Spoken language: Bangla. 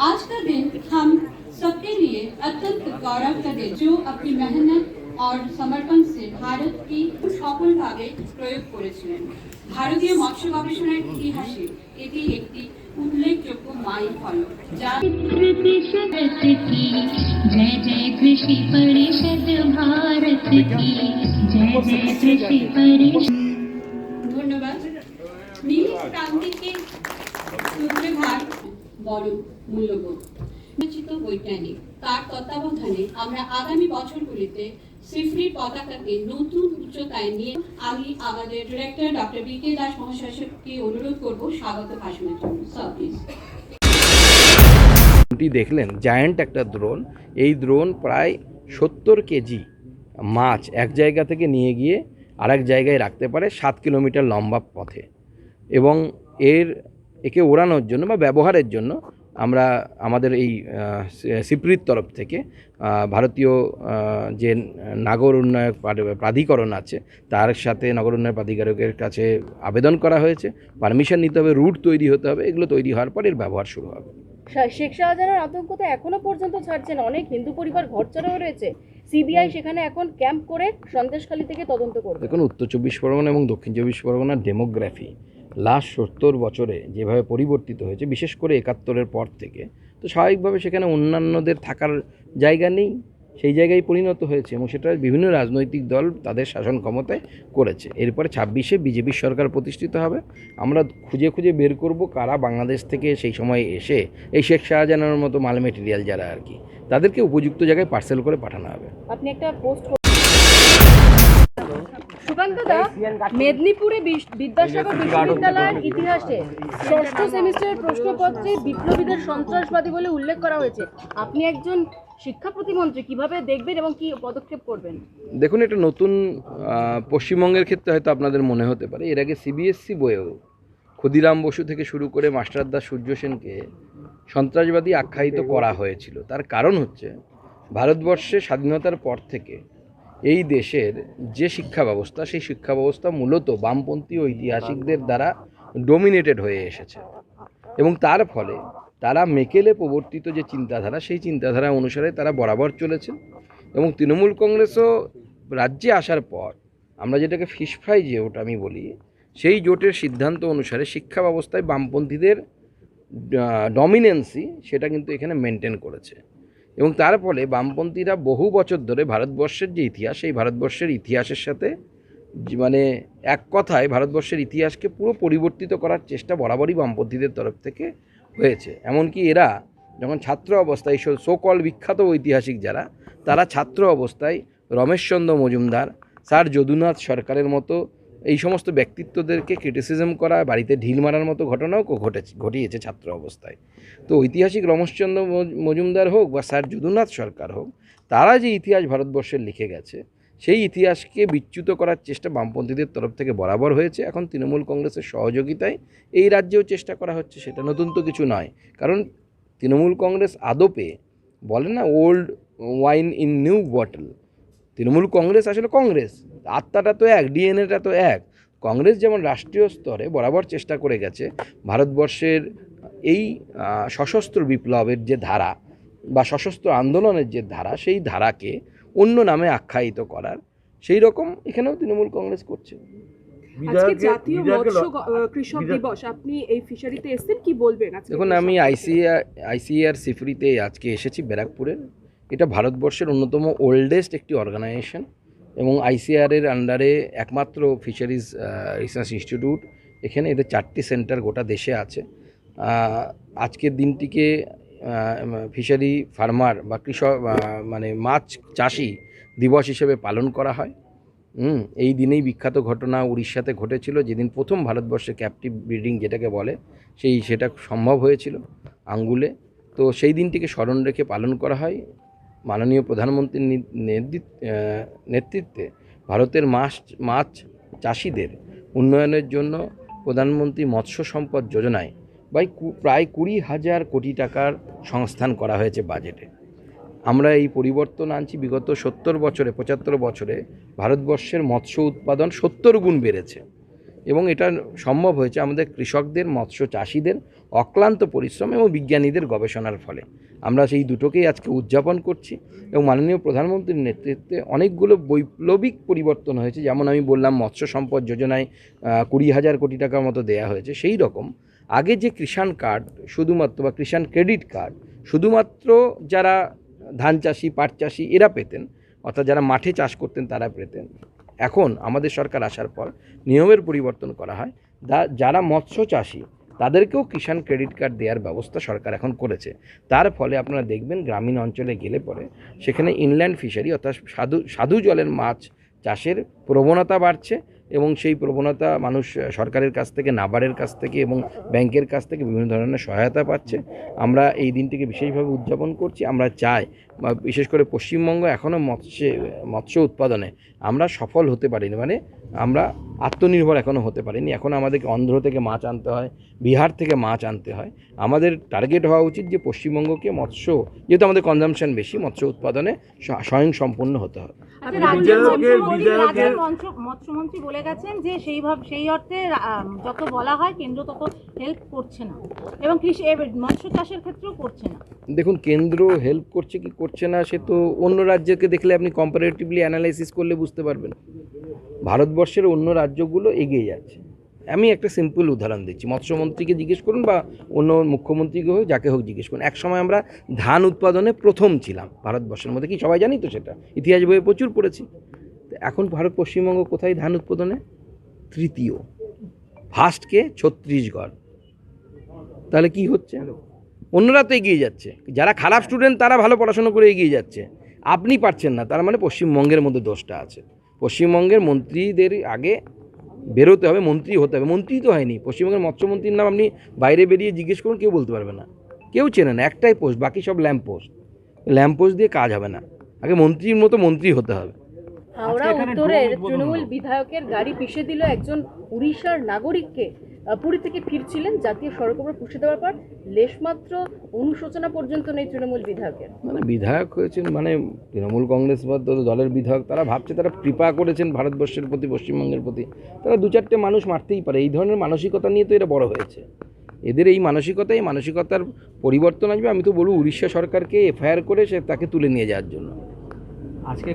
आज का दिन हम सबके लिए अत्यंत गौरव का दिन जो अपनी मेहनत और समर्पण से भारत की সফলভাবে প্রয়োগ করেছিলেন ভারতীয় মৎস্য গবেষণার ইতিহাসে এটি একটি উল্লেখযোগ্য মাইল ফলক যা कृति शरत की जय जय कृषि परिषद भारत की जय जय कृषि परिषद ধন্যবাদ নীল ক্রান্তিকে সূত্রধার বড় মূল্যবোধ। বিবেচিত বৈজ্ঞানিক, তার তত্ত্বাবধানে আমরা আগামী বছরগুলিতে সিফরির পতাকাকে নতুন উচ্চতায় নিয়ে আমি আমাদের director doctor B K Das অনুরোধ করব স্বাগত ভাষণের জন্য। প্লিজ দেখলেন জায়ান্ট একটা ড্রোন এই ড্রোন প্রায় সত্তর কেজি মাছ এক জায়গা থেকে নিয়ে গিয়ে আরেক জায়গায় রাখতে পারে সাত কিলোমিটার লম্বা পথে। এবং এর একে ওড়ানোর জন্য বা ব্যবহারের জন্য আমরা আমাদের এই সিপ্রির তরফ থেকে ভারতীয় যে নাগর উন্নয়ন প্রাধিকরণ আছে তার সাথে নগর উন্নয়ন প্রাধিকারকের কাছে আবেদন করা হয়েছে। পারমিশন নিতে হবে রুট তৈরি হতে হবে এগুলো তৈরি হওয়ার পর এর ব্যবহার শুরু হবে। শেখ শাহজাহানের আতঙ্ক তো এখনও পর্যন্ত ছাড়ছে না অনেক হিন্দু পরিবার ঘরছাড়াও রয়েছে। সিবিআই সেখানে এখন ক্যাম্প করে সন্দেশখালী থেকে তদন্ত করবে। দেখুন উত্তর চব্বিশ পরগনা এবং দক্ষিণ চব্বিশ পরগনার ডেমোগ্রাফি লাস্ট সত্তর বছরে যেভাবে পরিবর্তিত হয়েছে, বিশেষ করে একাত্তরের পর থেকে, তো স্বাভাবিকভাবে সেখানে অন্যান্যদের থাকার জায়গা নেই, সেই জায়গায় পরিণত হয়েছে এবং সেটা বিভিন্ন রাজনৈতিক দল তাদের শাসন ক্ষমতায় করেছে। এরপরে ছাব্বিশে বিজেপির সরকার প্রতিষ্ঠিত হবে। আমরা খুঁজে খুঁজে বের করব কারা বাংলাদেশ থেকে সেই সময় এসে এই শেখ শাহজাহানের মতো মাল মেটেরিয়াল যারা আর কি, তাদেরকে উপযুক্ত জায়গায় পার্সেল করে পাঠানো হবে। আপনি একটা পোস্ট সুকান্ত দা মেদিনীপুরে বিদ্যাসাগর বিশ্ববিদ্যালয়ের ইতিহাসে ষষ্ঠ সেমিস্টারের প্রশ্নপত্রে বিপ্লবীদের সন্ত্রাসবাদী বলে উল্লেখ করা হয়েছে। আপনি একজন শিক্ষা প্রতিমন্ত্রী, কীভাবে দেখবেন এবং কি পদক্ষেপ করবেন? দেখুন, এটা নতুন পশ্চিমবঙ্গের ক্ষেত্রে হয়তো আপনাদের মনে হতে পারে। এর আগে সিবিএসসি বইয়েও ক্ষুদিরাম বসু থেকে শুরু করে মাস্টারদা সূর্য সেনকে সন্ত্রাসবাদী আখ্যায়িত করা হয়েছিল। তার কারণ হচ্ছে, ভারতবর্ষে স্বাধীনতার পর থেকে এই দেশের যে শিক্ষা ব্যবস্থা সেই শিক্ষা ব্যবস্থা মূলত বামপন্থী ঐতিহাসিকদের দ্বারা ডোমিনেটেড হয়ে এসেছে। এবং তার ফলে তারা মেকেলে প্রবর্তিত যে চিন্তাধারা, সেই চিন্তাধারা অনুসারে তারা বরাবর চলেছে। এবং তৃণমূল কংগ্রেসও রাজ্যে আসার পর, আমরা যেটাকে ফিশ ফ্রাই জোট আমি বলি, সেই জোটের সিদ্ধান্ত অনুসারে শিক্ষা ব্যবস্থায় বামপন্থীদের ডমিনেন্সি সেটা কিন্তু এখানে মেনটেন করেছে। এবং তার ফলে বামপন্থীরা বহু বছর ধরে ভারতবর্ষের যে ইতিহাস, সেই ভারতবর্ষের ইতিহাসের সাথে মানে এক কথায় ভারতবর্ষের ইতিহাসকে পুরো পরিবর্তিত করার চেষ্টা বরাবরই বামপন্থীদের তরফ থেকে হয়েছে। এমনকি এরা যখন ছাত্র অবস্থায় সোকল বিখ্যাত ঐতিহাসিক যারা, তারা ছাত্র অবস্থায় রমেশচন্দ্র মজুমদার, স্যার যদুনাথ সরকারের মতো এই সমস্ত ব্যক্তিত্বদেরকে ক্রিটিসিজম করা, বাড়িতে ঢিল মারার মতো ঘটনাও ঘটেছে, ঘটিয়েছে ছাত্র অবস্থায়। তো ঐতিহাসিক রমেশচন্দ্র মজুমদার হোক বা স্যার যদুনাথ সরকার হোক, তারা যে ইতিহাস ভারতবর্ষের লিখে গেছে, সেই ইতিহাসকে বিচ্যুত করার চেষ্টা বামপন্থীদের তরফ থেকে বরাবর হয়েছে। এখন তৃণমূল কংগ্রেসের সহযোগিতায় এই রাজ্যেও চেষ্টা করা হচ্ছে, সেটা নতুন তো কিছু নয়। কারণ তৃণমূল কংগ্রেস আদপে বলে না old wine in new bottle Trinamool Congress আসলে কংগ্রেস। আত্মাটা তো এক ডিএনএটা তো এক। কংগ্রেস যেমন রাষ্ট্রীয় স্তরে বরাবর চেষ্টা করে গেছে ভারতবর্ষের এই সশস্ত্র বিপ্লবের যে ধারা বা সশস্ত্র আন্দোলনের যে ধারা সেই ধারাকে অন্য নামে আখ্যায়িত করার সেই রকম এখানেও তৃণমূল কংগ্রেস করছে। আজকে জাতীয় মৎস্য গ- আহ, কৃষক আপনি এই ফিশারিতে এসেছেন? কি বলবেন আজকে দেখুন আমি আইসিআর আইসিআর সিফরিতে আজকে এসেছি ব্যারাকপুরের। এটা ভারতবর্ষের অন্যতম ওল্ডেস্ট একটি অর্গানাইজেশন এবং আইসিআরের আন্ডারে একমাত্র ফিশারিজ রিসার্চ ইনস্টিটিউট এখানে এদের চারটি সেন্টার গোটা দেশে আছে। আজকের দিনটিকে ফিশারি ফার্মার বা কৃষক মানে মাছ চাষি দিবস হিসেবে পালন করা হয়। এই দিনেই বিখ্যাত ঘটনা উড়িষ্যাতে ঘটেছিল। যেদিন প্রথম ভারতবর্ষে ক্যাপটিভ ব্রিডিং যেটাকে বলে, সেই, সেটা সম্ভব হয়েছিল আঙ্গুলে। তো সেই দিনটিকে স্মরণ রেখে পালন করা হয়। মাননীয় প্রধানমন্ত্রীর নেতৃত্বে ভারতের মাছ মাছ চাষিদের উন্নয়নের জন্য প্রধানমন্ত্রী মৎস্য সম্পদ যোজনায় বাই প্রায় কুড়ি হাজার কোটি টাকার সংস্থান করা হয়েছে বাজেটে। আমরা এই পরিবর্তন আনছি, বিগত সত্তর বছরে, পঁচাত্তর বছরে ভারতবর্ষের মৎস্য উৎপাদন সত্তর গুণ বেড়েছে। এবং এটা সম্ভব হয়েছে আমাদের কৃষকদের মৎস্য চাষিদের অক্লান্ত পরিশ্রম এবং বিজ্ঞানীদের গবেষণার ফলে। আমরা সেই দুটোকেই আজকে উদযাপন করছি এবং মাননীয় প্রধানমন্ত্রীর নেতৃত্বে অনেকগুলো বৈপ্লবিক পরিবর্তন হয়েছে। যেমন আমি বললাম, মৎস্য সম্পদ যোজনায় কুড়ি হাজার কোটি টাকার মতো দেয়া হয়েছে। সেই রকম আগে যে কৃষাণ কার্ড শুধুমাত্র বা কৃষাণ ক্রেডিট কার্ড শুধুমাত্র যারা ধান চাষি, পাট চাষি, এরা পেতেন, অর্থাৎ যারা মাঠে চাষ করতেন তারা পেতেন। এখন আমাদের সরকার আসার পর নিয়মের পরিবর্তন করা হয়। যারা মৎস্য চাষি, তাদেরকেও কিষাণ ক্রেডিট কার্ড দেওয়ার ব্যবস্থা সরকার এখন করেছে। তার ফলে আপনারা দেখবেন গ্রামীণ অঞ্চলে গেলে পরে সেখানে ইনল্যান্ড ফিশারি অর্থাৎ সাধু সাধু জলের মাছ চাষের প্রবণতা বাড়ছে। এবং সেই প্রবণতা মানুষ সরকারের কাছ থেকে নাবারের কাছ থেকে এবং ব্যাংকের কাছ থেকে বিভিন্ন ধরনের সহায়তা পাচ্ছে। আমরা এই দিনটিকে বিশেষভাবে উদযাপন করছি। আমরা চাই বিশেষ করে পশ্চিমবঙ্গ এখনও মৎস্য মৎস্য উৎপাদনে আমরা সফল হতে পারিনি। মানে আমরা আত্মনির্ভর এখনও হতে পারেনি। এখন আমাদেরকে অন্ধ্র থেকে মাছ আনতে হয় বিহার থেকে মাছ আনতে হয়। আমাদের টার্গেট হওয়া উচিত যে পশ্চিমবঙ্গকে মৎস্য যেহেতু আমাদের কনজামশন বেশি মৎস্য উৎপাদনে স্বয়ং সম্পূর্ণ হতে হবে মৎস্যমন্ত্রী বলে গেছেন যে সেইভাবে সেই অর্থে যত বলা হয় কেন্দ্র তত হেল্প করছে না। এবং কৃষি মৎস্য চাষের ক্ষেত্রেও করছে না। দেখুন কেন্দ্র হেল্প করছে কি করছে না সে তো অন্য রাজ্যকে দেখলে আপনি কম্পারেটিভলি অ্যানালাইসিস করলে বুঝতে পারবেন। ভারতবর্ষের অন্য রাজ্যগুলো এগিয়ে যাচ্ছে। আমি একটা সিম্পল উদাহরণ দিচ্ছি। মৎস্যমন্ত্রীকে জিজ্ঞেস করুন বা অন্য মুখ্যমন্ত্রীকে হোক, যাকে হোক জিজ্ঞেস করুন। এক সময় আমরা ধান উৎপাদনে প্রথম ছিলাম ভারতবর্ষের মধ্যে। কি সবাই জানি তো সেটা? ইতিহাস বইয়ে প্রচুর পড়েছি। এখন ভারত পশ্চিমবঙ্গ কোথায় ধান উৎপাদনে? তৃতীয়। ফার্স্টকে ছত্তিশগড়। তাহলে কি হচ্ছে? অন্যরা তো এগিয়ে যাচ্ছে। যারা খারাপ স্টুডেন্ট তারা ভালো পড়াশোনা করে এগিয়ে যাচ্ছে। আপনি পারছেন না। তার মানে পশ্চিমবঙ্গের মধ্যে দোষটা আছে। পশ্চিমবঙ্গের মন্ত্রীদের আগে বেরোতে হবে মন্ত্রী হতে হবে। মন্ত্রী তো হয়নি। পশ্চিমবঙ্গের মৎস্যমন্ত্রীর নাম আপনি বাইরে বেরিয়ে জিজ্ঞেস করুন কেউ বলতে পারবে না। কেউ চেনে না একটাই পোস্ট বাকি সব ল্যাম্প পোস্ট ল্যাম্প পোস্ট দিয়ে কাজ হবে না। আগে মন্ত্রীর মতো মন্ত্রী হতে হবে। হাওড়া উত্তরের তৃণমূল বিধায়কের গাড়ি পিষে দিল একজন উড়িষ্যার নাগরিককে। পুরী থেকে ফিরছিলেন জাতীয় সড়ক উপর পুষে দেওয়ার পর লেশমাত্র অনুশোচনা পর্যন্ত নেই তৃণমূল বিধায়কের। মানে বিধায়ক হয়েছেন মানে তৃণমূল কংগ্রেস বা দলের বিধায়ক তারা ভাবছে তারা কৃপা করেছেন ভারতবর্ষের প্রতি পশ্চিমবঙ্গের প্রতি। তারা দু চারটে মানুষ মারতেই পারে এই ধরনের মানসিকতা নিয়ে তো এরা বড় হয়েছে। এদের এই মানসিকতা এই মানসিকতার পরিবর্তন আসবে আমি তো বলব উড়িষ্যা সরকারকে এফআইআর করে সে তাকে তুলে নিয়ে যাওয়ার জন্য। আজকে